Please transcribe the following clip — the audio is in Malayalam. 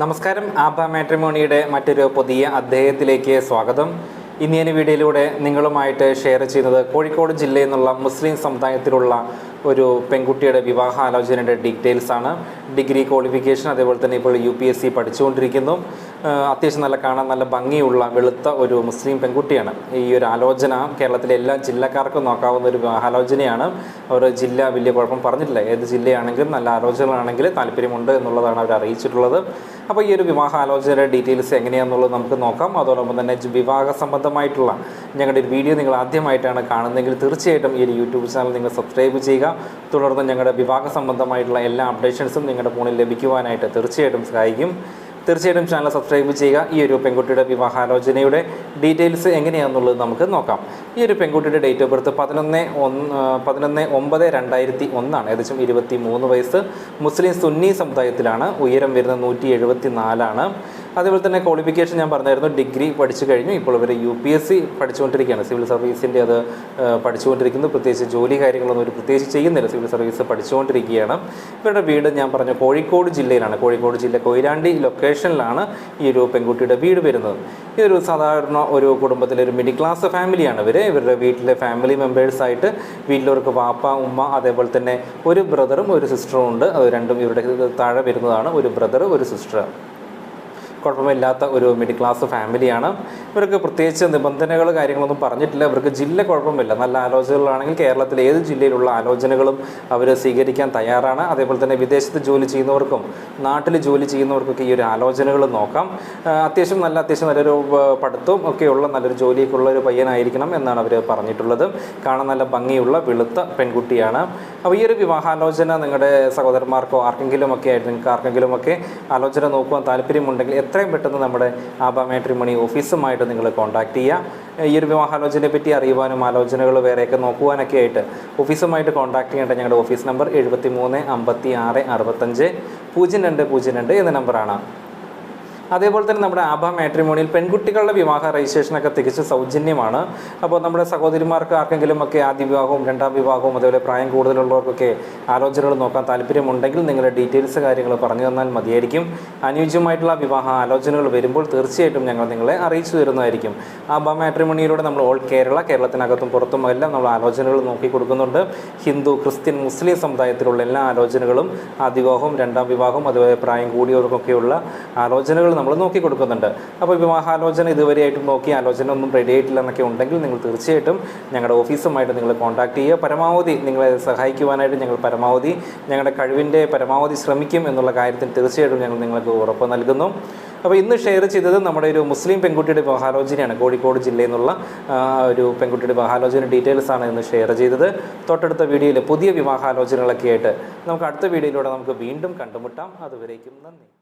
നമസ്കാരം. ആബ മാട്രിമോണിയുടെ മറ്റൊരു പുതിയ അദ്ദേഹത്തിലേക്ക് സ്വാഗതം. ഇന്ന് ഞാൻ വീഡിയോയിലൂടെ നിങ്ങളുമായിട്ട് ഷെയർ ചെയ്യുന്നത് കോഴിക്കോട് ജില്ലയിൽ നിന്നുള്ള മുസ്ലിം സമുദായത്തിലുള്ള ഒരു പെൺകുട്ടിയുടെ വിവാഹാലോചനയുടെ ഡീറ്റെയിൽസ് ആണ്. ഡിഗ്രി ക്വാളിഫിക്കേഷൻ അതേപോലെ തന്നെ ഇപ്പോൾ യു പി എസ് സി പഠിച്ചുകൊണ്ടിരിക്കുന്നു. അത്യാവശ്യം നല്ല കാണാൻ നല്ല ഭംഗിയുള്ള വെളുത്ത ഒരു മുസ്ലിം പെൺകുട്ടിയാണ്. ഈ ഒരു ആലോചന കേരളത്തിലെ എല്ലാ ജില്ലക്കാർക്കും നോക്കാവുന്ന ഒരു ആലോചനയാണ്. അവർ ജില്ല വലിയ കുഴപ്പം പറഞ്ഞിട്ടില്ല. ഏത് ജില്ലയാണെങ്കിലും നല്ല ആലോചനകളാണെങ്കിൽ താല്പര്യമുണ്ട് എന്നുള്ളതാണ് അവർ അറിയിച്ചിട്ടുള്ളത്. അപ്പോൾ ഈ ഒരു വിവാഹ ആലോചനയുടെ ഡീറ്റെയിൽസ് എങ്ങനെയാണെന്നുള്ളത് നമുക്ക് നോക്കാം. അതോടൊപ്പം തന്നെ വിവാഹ സംബന്ധമായിട്ടുള്ള ഞങ്ങളുടെ ഒരു വീഡിയോ നിങ്ങൾ ആദ്യമായിട്ടാണ് കാണുന്നതെങ്കിൽ തീർച്ചയായിട്ടും ഈ ഒരു യൂട്യൂബ് ചാനൽ നിങ്ങൾ സബ്സ്ക്രൈബ് ചെയ്യുക. തുടർന്ന് ഞങ്ങളുടെ വിവാഹ സംബന്ധമായിട്ടുള്ള എല്ലാ അപ്ഡേഷൻസും നിങ്ങളുടെ ഫോണിൽ ലഭിക്കുവാനായിട്ട് തീർച്ചയായിട്ടും സഹായിക്കും. തീർച്ചയായിട്ടും ചാനൽ സബ്സ്ക്രൈബ് ചെയ്യുക. ഈ ഒരു പെൺകുട്ടിയുടെ വിവാഹാലോചനയുടെ ഡീറ്റെയിൽസ് എങ്ങനെയാണെന്നുള്ളത് നമുക്ക് നോക്കാം. ഈ ഒരു പെൺകുട്ടിയുടെ ഡേറ്റ് ഓഫ് ബർത്ത് പതിനൊന്ന് ഒന്ന് പതിനൊന്ന് ഒമ്പത് രണ്ടായിരത്തി ഒന്നാണ് ഏകദേശം ഇരുപത്തി മൂന്ന് വയസ്സ്. മുസ്ലിം സുന്നി സമുദായത്തിലാണ്. ഉയരം വരുന്നത് നൂറ്റി എഴുപത്തി നാലാണ് അതേപോലെ തന്നെ ക്വാളിഫിക്കേഷൻ ഞാൻ പറഞ്ഞായിരുന്നു. ഡിഗ്രി പഠിച്ചു കഴിഞ്ഞു. ഇപ്പോൾ ഇവർ യു പി എസ് സി പഠിച്ചുകൊണ്ടിരിക്കുകയാണ്. സിവിൽ സർവീസിന്റെ അത് പഠിച്ചുകൊണ്ടിരിക്കുന്നു. പ്രത്യേകിച്ച് ജോലി കാര്യങ്ങളൊന്നും ഒരു പ്രത്യേകിച്ച് ചെയ്യുന്നില്ല. സിവിൽ സർവീസ് പഠിച്ചുകൊണ്ടിരിക്കുകയാണ്. ഇവരുടെ വീട് ഞാൻ പറഞ്ഞു കോഴിക്കോട് ജില്ലയിലാണ്. കോഴിക്കോട് ജില്ല കൊയിലാണ്ടി ലൊക്കേഷനിലാണ് ഈ ഒരു പെൺകുട്ടിയുടെ വീട് വരുന്നത്. ഇതൊരു സാധാരണ ഒരു കുടുംബത്തിലെ ഒരു മിഡിൽ ക്ലാസ് ഫാമിലിയാണ് ഇവർ ഇവരുടെ വീട്ടിലെ ഫാമിലി മെമ്പേഴ്സായിട്ട് വീട്ടിലവർക്ക് വാപ്പ ഉമ്മ അതേപോലെ തന്നെ ഒരു ബ്രദറും ഒരു സിസ്റ്ററും ഉണ്ട്. അത് രണ്ടും ഇവരുടെ താഴെ വരുന്നതാണ്. ഒരു ബ്രദർ ഒരു സിസ്റ്റർ കുഴപ്പമില്ലാത്ത ഒരു മിഡിൽ ക്ലാസ് ഫാമിലിയാണ് ഇവർക്ക് പ്രത്യേകിച്ച് നിബന്ധനകൾ കാര്യങ്ങളൊന്നും പറഞ്ഞിട്ടില്ല. ഇവർക്ക് ജില്ല കുഴപ്പമില്ല. നല്ല ആലോചനകളാണെങ്കിൽ കേരളത്തിലെ ഏത് ജില്ലയിലുള്ള ആലോചനകളും അവർ സ്വീകരിക്കാൻ തയ്യാറാണ്. അതേപോലെ തന്നെ വിദേശത്ത് ജോലി ചെയ്യുന്നവർക്കും നാട്ടിൽ ജോലി ചെയ്യുന്നവർക്കൊക്കെ ഈ ഒരു ആലോചനകൾ നോക്കാം. അത്യാവശ്യം നല്ല അത്യാവശ്യം നല്ലൊരു പഠിത്തവും ഒക്കെയുള്ള നല്ലൊരു ജോലിയൊക്കെയുള്ള ഒരു പയ്യനായിരിക്കണം എന്നാണ് അവർ പറഞ്ഞിട്ടുള്ളത്. കാണാൻ നല്ല ഭംഗിയുള്ള വെളുത്ത പെൺകുട്ടിയാണ്. അപ്പോൾ ഈ ഒരു വിവാഹാലോചന നിങ്ങളുടെ സഹോദരന്മാർക്കോ ആർക്കെങ്കിലും ഒക്കെ ആയിട്ട് നിങ്ങൾക്ക് ആർക്കെങ്കിലും ഒക്കെ ആലോചന നോക്കുവാൻ താല്പര്യമുണ്ടെങ്കിൽ എത്രയും പെട്ടെന്ന് നമ്മുടെ ആബ മാട്രിമണി ഓഫീസുമായിട്ട് നിങ്ങൾ കോൺടാക്ട് ചെയ്യുക ഈ ഒരു വിവാഹാലോചനയെ പറ്റി അറിയുവാനും ആലോചനകൾ വേറെയൊക്കെ നോക്കുവാനൊക്കെ ആയിട്ട് ഓഫീസുമായിട്ട് കോൺടാക്ട് ചെയ്യേണ്ട ഞങ്ങളുടെ ഓഫീസ് നമ്പർ എഴുപത്തി മൂന്ന് അമ്പത്തി ആറ് അറുപത്തഞ്ച് പൂജ്യം രണ്ട് പൂജ്യം രണ്ട് എന്ന നമ്പറാണ്. അതേപോലെ തന്നെ നമ്മുടെ ആഭ മാട്രിമോണിയിൽ പെൺകുട്ടികളുടെ വിവാഹ രജിസ്ട്രേഷനൊക്കെ തികച്ചും സൗജന്യമാണ്. അപ്പോൾ നമ്മുടെ സഹോദരിമാർക്ക് ആർക്കെങ്കിലും ഒക്കെ ആദ്യ വിവാഹവും രണ്ടാം വിവാഹവും അതേപോലെ പ്രായം കൂടുതലുള്ളവർക്കൊക്കെ ആലോചനകൾ നോക്കാൻ താല്പര്യമുണ്ടെങ്കിൽ നിങ്ങളുടെ ഡീറ്റെയിൽസ് കാര്യങ്ങൾ പറഞ്ഞു തന്നാൽ മതിയായിരിക്കും. അനുയോജ്യമായിട്ടുള്ള വിവാഹ ആലോചനകൾ വരുമ്പോൾ തീർച്ചയായിട്ടും ഞങ്ങൾ നിങ്ങളെ അറിയിച്ചു തരുന്നതായിരിക്കും. ആഭ മാട്രിമോണിയിലൂടെ നമ്മൾ ഓൾ കേരള കേരളത്തിനകത്തും പുറത്തും എല്ലാം നമ്മൾ ആലോചനകൾ നോക്കി കൊടുക്കുന്നുണ്ട്. ഹിന്ദു ക്രിസ്ത്യൻ മുസ്ലിം സമുദായത്തിലുള്ള എല്ലാ ആലോചനകളും ആദ്യ വിവാഹവും രണ്ടാം വിവാഹവും അതുപോലെ പ്രായം കൂടിയവർക്കൊക്കെയുള്ള ആലോചനകൾ നമ്മൾ നോക്കി കൊടുക്കുന്നുണ്ട്. അപ്പോൾ വിവാഹാലോചന ഇതുവരെയായിട്ടും നോക്കി ആലോചന ഒന്നും റെഡി ആയിട്ടില്ല എന്നൊക്കെ ഉണ്ടെങ്കിൽ നിങ്ങൾ തീർച്ചയായിട്ടും ഞങ്ങളുടെ ഓഫീസുമായിട്ട് നിങ്ങൾ കോൺടാക്ട് ചെയ്യുക. പരമാവധി നിങ്ങളെ സഹായിക്കുവാനായിട്ട് ഞങ്ങൾ പരമാവധി ഞങ്ങളുടെ കഴിവിന്റെ പരമാവധി ശ്രമിക്കും എന്നുള്ള കാര്യത്തിൽ തീർച്ചയായിട്ടും ഞങ്ങൾ നിങ്ങൾക്ക് ഉറപ്പ് നൽകുന്നു. അപ്പോൾ ഇന്ന് ഷെയർ ചെയ്തത് നമ്മുടെ ഒരു മുസ്ലിം പെൺകുട്ടിയുടെ വിവാഹാലോചനയാണ് കോഴിക്കോട് ജില്ലയിൽ നിന്നുള്ള ഒരു പെൺകുട്ടിയുടെ വിവാഹാലോചന ഡീറ്റെയിൽസ് ആണ് ഇന്ന് ഷെയർ ചെയ്തത്. തൊട്ടടുത്ത വീഡിയോയിൽ പുതിയ വിവാഹാലോചനകളൊക്കെ ആയിട്ട് നമുക്ക് അടുത്ത വീഡിയോയിലൂടെ നമുക്ക് വീണ്ടും കണ്ടുമുട്ടാം. അതുവരേക്കും നന്ദി.